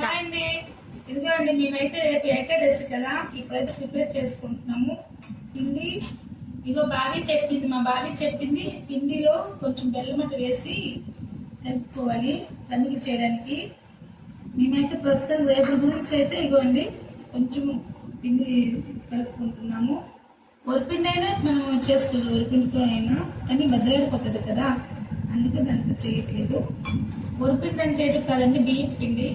అండి. ఇదిగోండి మేమైతే రేపు ఏకాదశి కదా ఇప్పుడైతే ప్రిపేర్ చేసుకుంటున్నాము. పిండి ఇగో బావి చెప్పింది మా బావి చెప్పింది పిండిలో కొంచెం బెల్లమట వేసి కలుపుకోవాలి తమిగి చేయడానికి. మేమైతే ప్రస్తుతం రేపు గురించి అయితే ఇగోండి కొంచెం పిండి కలుపుకుంటున్నాము. వరిపిండి అయినా మనం చేసుకోవచ్చు వరిపిండితో అయినా కానీ బద్దలైపోతుంది కదా అందుకే దాంతో చేయట్లేదు. వరిపిండి అంటే ఏంటో కాదండి బియ్యం పిండి.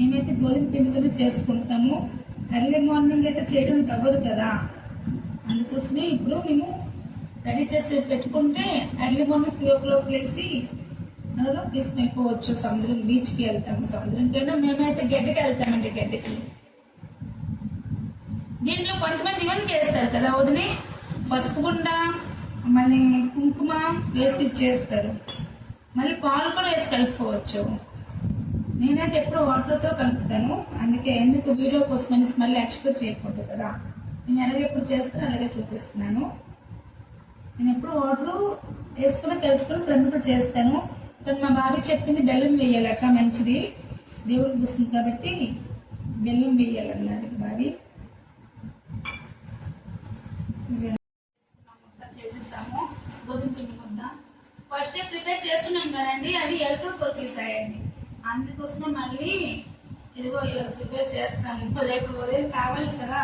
మేమైతే గోధుమ పిండితోనే చేసుకుంటాము. ఎర్లీ మార్నింగ్ అయితే చేయడం అవ్వదు కదా. అందుకోసమే ఇప్పుడు మేము రెడీ చేసి పెట్టుకుంటే early morning three o'clock లేసి అలాగా తీసుకుని వెళ్ళిపోవచ్చు సముద్రం బీచ్కి వెళ్తాము సముద్రంకైనా మేమైతే గడ్డకి వెళ్తామండి గడ్డకి. దీంట్లో కొంతమంది ఇవన్నీ వేస్తారు కదా వదిలి పసుపు గుండ మళ్ళీ కుంకుమ వేసి చేస్తారు. మళ్ళీ పాలు కూడా వేసి కలుపుకోవచ్చు. నేనైతే ఎప్పుడు వాటర్తో కలుపుతాను. అందుకే ఎందుకు వీడియో కోసం అనేసి మళ్ళీ ఎక్స్ట్రా చేయకూడదు కదా. నేను ఎలాగ ఎప్పుడు చేస్తాను అలాగే చూపిస్తున్నాను. నేను ఎప్పుడు వాటర్ వేసుకుని కలుపుకొని ప్రముఖ చేస్తాను. కానీ మా బాబీ చెప్పింది బెల్లం వేయాలట మంచిది. దేవుడికి వస్తుంది కాబట్టి బెల్లం వేయాలన్నారు బావి చేసేసాము. గోధుమ పిండి ముద్ద. ఫస్ట్ ప్రిపేర్ చేస్తున్నాం కదండి. అవి ఎలుక కొరికేసాయండి. అందుకోసమే మళ్ళీ ఇదిగో ఇలా ప్రిపేర్ చేస్తాము రేపు ఉదయం కావాలి కదా.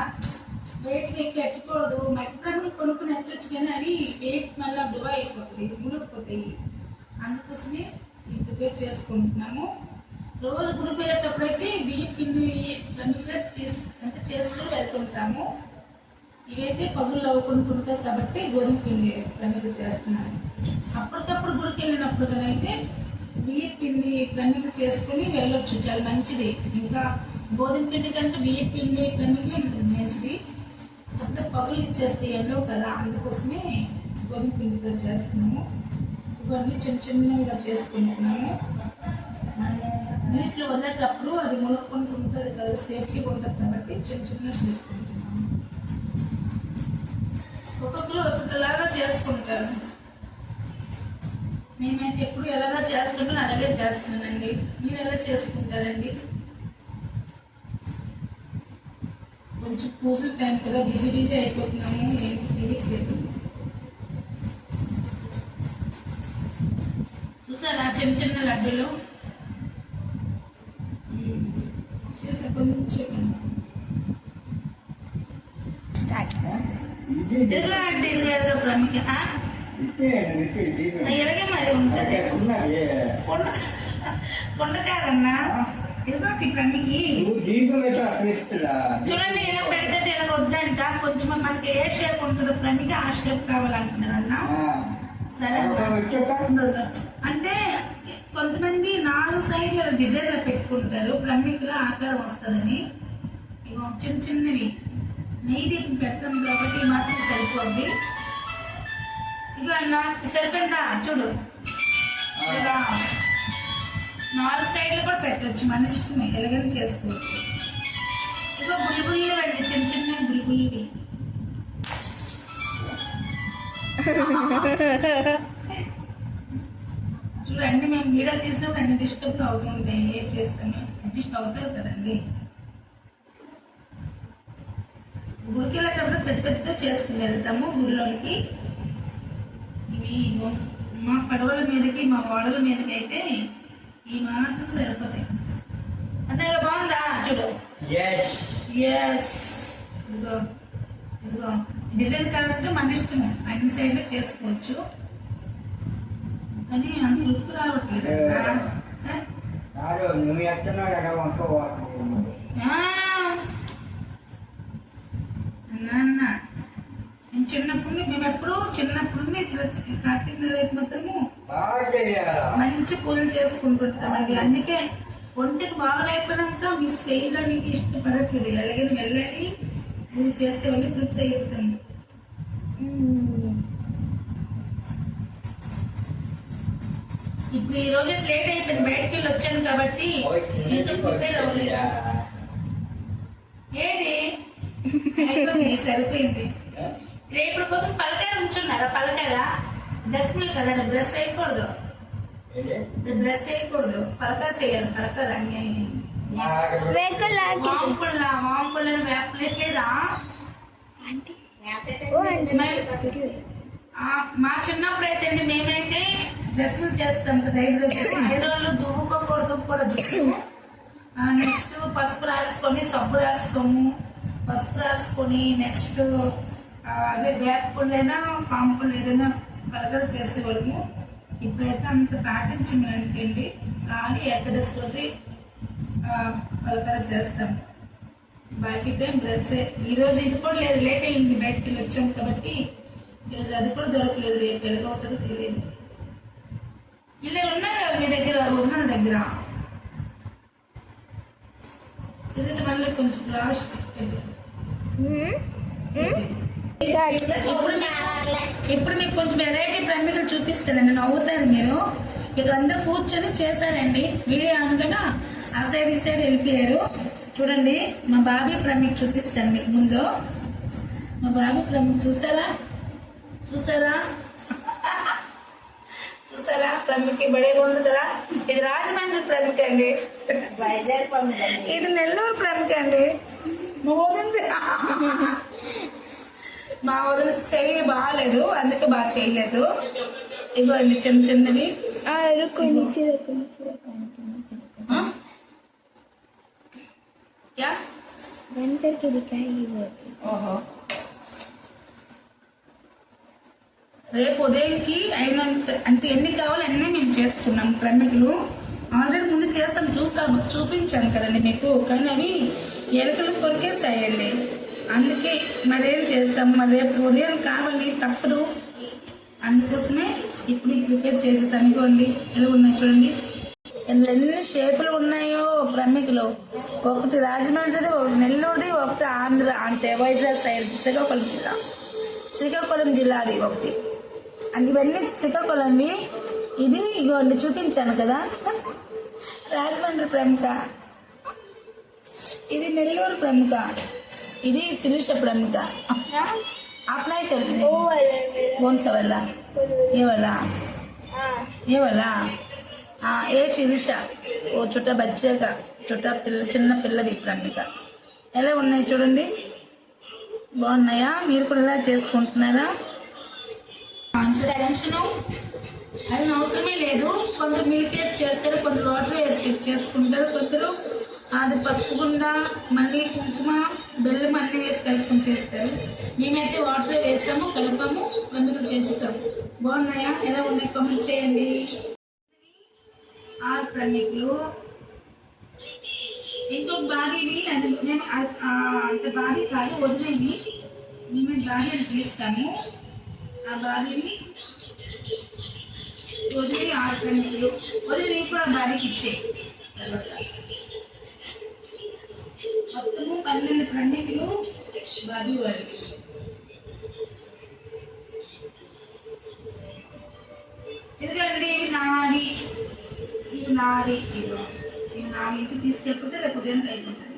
వెయిట్ వెయిట్ పెట్టుకోడు మట్టి ప్రములు కొనుక్కుని ఎట్లొచ్చు కానీ అవి వెయిట్ మళ్ళీ డువా అయిపోతుంది మునిగిపోతాయి. అందుకోసమే ఇవి ప్రిపేర్ చేసుకుంటున్నాము. రోజు గుడికి వెళ్ళేటప్పుడైతే బియ్యం పిండి ప్రములుగా తీసు అంత చేసుకుని వెళ్తుంటాము. ఇవైతే పగుళ్ళు అవ్వకుంటుంటాయి కాబట్టి గోధుమ పిండి ప్రమిద చేస్తున్నాను. అప్పటికప్పుడు గుడికి వెళ్ళినప్పుడు అయితే బియ్య పిండి ప్రమిద చేసుకుని వెళ్ళొచ్చు. చాలా మంచిది. ఇంకా గోధుమ పిండి కంటే బియ్య పిండి ప్రమిద మంచిది. అంత పగులు ఇచ్చేస్తే ఎండవు కదా అందుకోసమే గోధుమ పిండితో చేస్తున్నాము. ఇవన్నీ చిన్న చిన్నవిగా చేసుకుంటున్నాము. మనము నీటిలో వదిలేటప్పుడు అది మునుక్కుంటూ ఉంటుంది కదా సేఫ్టీగా ఉంటుంది కాబట్టి చిన్న చిన్న చేసుకుంటున్నాము. ఒక్కొక్కరు ఒక్కొక్కలాగా చేసుకుంటారు. మేమైతే ఎప్పుడు ఎలాగా చేస్తుంటాం అలాగే చేస్తున్నానండి. మీరు ఎలా చేసుకుంటారండి? కొంచెం పూజల టైం కదా బిజీ బిజీ అయిపోతున్నాము. ఏంటి తెలియట్లేదు. చూసారా చిన్న చిన్న లడ్డూలు. చూసా కొంచెం. ఇదిగో ఇది ప్రముఖ ఆ? ఎలాగే మరి ఉంటది. కొండ కాదన్నా. ఇదిగో ఈ ప్రమికి చూడండి ఇలా పెడితే ఇలా వద్దంట. కొంచెం మనకి ఏ షేప్ ఉంటుందో ప్రమికి ఆ షేప్ కావాలంటున్నారు అన్న. సరే. అంటే కొంతమంది నాలుగు సైడ్ల డిజైన్లో పెట్టుకుంటారు. ప్రమికల ఆకారం వస్తుందని. ఇగో చిన్న చిన్నవి. నెయ్యి దీపం పెడతాం కాబట్టి మాత్రం సరిపోద్ది. ఇగో అన్న సరిపోయిందా చూడు. నాలుగు సైడ్లు కూడా పెట్టవచ్చు మన ఇష్టమే. ఎలాగైనా చేసుకోవచ్చు. ఇగో బుల్లిబుల్లి వండి చిన్న చిన్న బుల్లిబుల్లివి చూడండి మేము వీడియో తీసినప్పుడు అన్ని డిస్టర్బ్ అవుతుంటాయి ఏం చేస్తాము. అడ్జస్ట్ అవుతారు కదండి. గుడికి వెళ్ళేటప్పుడు పెద్ద పెద్ద చేసుకుని వెళ్తాము గుడిలోనికి. ఇవి మా పడవల మీదకి మా ఓడల మీదకి అయితే ఈ మాత్రం సరిపోతాయి. అన్నయ్య బాగుందా? చూడు. ఎస్ ఇదిగో ఇదిగో. డిజైన్ కావాలంటే మన ఇష్టమే. అన్ని సైడ్లో చేసుకోవచ్చు. కానీ అంత లుక్ రావట్లేదు? నువ్వు ఎట్టున్నావు కదా. అన్న అన్న. నేను చిన్నప్పుడు మేము ఎప్పుడు చిన్నప్పుడు ఇట్లా కార్తీక నెల అయితే మాత్రము బాగా చేయాలా? మంచి పూజలు చేసుకుంటుంటామండి అందుకే ఒంటికి బాగలేకపోయినాక మిస్ చేయడానికి ఇష్టపడట్లేదు. ఎలాగైనా వెళ్ళాలి పూజ చేసే వెళ్ళి తృప్తి అయిపోతాము ఇప్పుడు ఈ రోజు లేట్ అయిపోయింది. బయటకు వెళ్ళి వచ్చాను కాబట్టి ఇంకా ప్రిపేర్ అవ్వలేదు. ఏంటి సరిపోయింది. రేపటి కోసం పలకాయ ఉంచున్నారా పలకాయ డ్రెస్ మిల్ కదా డ్రెస్ వేయకూడదు. డ్రెస్ వేయకూడదు. పలక చేయాలి పలక అన్యాయం వెహికల్ ఆగి వాంపుల్ల వాంపుల్లని వేపలేట్లేదా? మా చిన్నప్పుడు అయితే అండి మేమైతే డ్రెస్సులు చేస్తాం కదా ఐదు రోజులు. ఐదు రోజులు దువ్వుకోకూడదు కూడా జుట్టు నెక్స్ట్ పసుపు రాసుకొని సబ్బు రాసుకోము. పసుపు రాసుకొని నెక్స్ట్ అదే బ్యాక్ వేపపుల్లైనా పాంపులు ఏదైనా పలకలు చేసేవాళ్ళము. ఇప్పుడైతే అంత పాటించింది అనుకోండి ఖాళీ ఏకదశి రోజు పలకర చేస్తాం. బాకీ టైం డ్రెస్ ఈ రోజు ఇది కూడా లేదు లేట్ అయింది బయటకి వెళ్ళి వచ్చాం కాబట్టి ఈరోజు అది కూడా దొరకలేదు రేపు వెలుగవుతుందో తెలియదు. వీళ్ళు ఉన్నారు కదా మీ దగ్గర ఉన్న దగ్గర? చిన్న మళ్ళీ కొంచెం లాస్ట్ ఇప్పుడు మీకు కొంచెం వెరైటీ ప్రమికలు చూపిస్తానండి నవ్వుతారు మీరు. ఇక్కడ అందరు కూర్చొని చేశారండి. వీడియో అనగా ఆ సైడ్ ఈ సైడ్ వెళ్ళిపోయారు. చూడండి మా బాబీ ప్రమిక్ చూపిస్తాను మీకు ముందు. మా బాబీ ప్రమిక్ చూసారా? చూసారా? చూసారా? ప్రమిక్ బడేగా ఉంది కదా. ఇది రాజమండ్రి ప్రమిక్ అండి. ఇది నెల్లూరు ప్రముఖ అండి. మా వదింది మా వదిన చెయ్యి బాగాలేదు అందుకే బాగా చేయలేదు. ఇగోండి చిన్న చిన్నవి. రేపు ఉదయంకి అయిన అంటే ఎన్ని కావాలో అన్నీ మేము చేసుకున్నాం ప్రమికులు. ఆల్రెడీ ముందు చేసాం చూసాము చూపించాను కదండి మీకు. కానీ అవి ఎలుకలు కొరికేస్తాయండి అందుకే మరేం చేస్తాం? మరి రేపు ఉదయం కావాలి తప్పదు. అందుకోసమే ఇప్పుడు ప్రిపేర్ చేసేసాను ఇగోండి ఎలా ఉన్నాయి చూడండి. ఇందులో ఎన్ని షేపులు ఉన్నాయో ప్రమికులు ఒకటి రాజమండ్రిది ఒకటి నెల్లూరుది ఒకటి ఆంధ్ర అంటే వైజాగ్ సైడ్ శ్రీకాకుళం జిల్లా. శ్రీకాకుళం జిల్లాది ఒకటి. అండ్ ఇవన్నీ శ్రీకాకుళంవి. ఇది ఇగోండి చూపించాను కదా. రాజమండ్రి ప్రముఖ. ఇది నెల్లూరు ప్రముఖ. ఇది శిరీష ప్రముఖ అప్లై कर वो वाला मेरा कौन सा वाला ये वाला हाँ ये वाला हाँ ये శిరీష ఓ చుట్ట బచ్చగా చుట్ట పిల్ల చిన్న పిల్లది ప్రమిక ఎలా ఉన్నాయి చూడండి బాగున్నాయా మీరు కూడా ఇలా చేసుకుంటున్నారా టెన్షన్ అవి అవసరమే లేదు కొందరు మిల్క్ వేసి చేస్తారు కొందరు వాటర్ వేసి చేసుకుంటారు కొందరు అది పసుపు గుండ మళ్ళీ కుంకుమ బెల్లం అన్నీ వేసి కలుపుకొని చేస్తారు. మేమైతే వాటర్ వేసాము కలపము ప్రమికలు చేసేసాము బాగున్నాయా? ఎలా ఉన్నాయి? కామెంట్ చేయండి. ఆరు ప్రమికులు ఇంకొక బాడీవి అది మేము ఆ- అంటే బాడీ కాదు వదిలేవి మేము బాడీ అని పిలుస్తాము. ఆ బాడీని వదిలి ఆరు ప్రమికులు వదిలి నీకు కూడా బాడీకి ఇచ్చే తర్వాత. పన్నెండు ప్రమికులు బాడీ వారికి ఎందుకంటే ఇవి నావి ఇవి నావి ఇదిగో. ఇవి నావి ఇంటికి తీసుకెళ్ళిపోతే రేపు ఉదయం అయిపోతుంది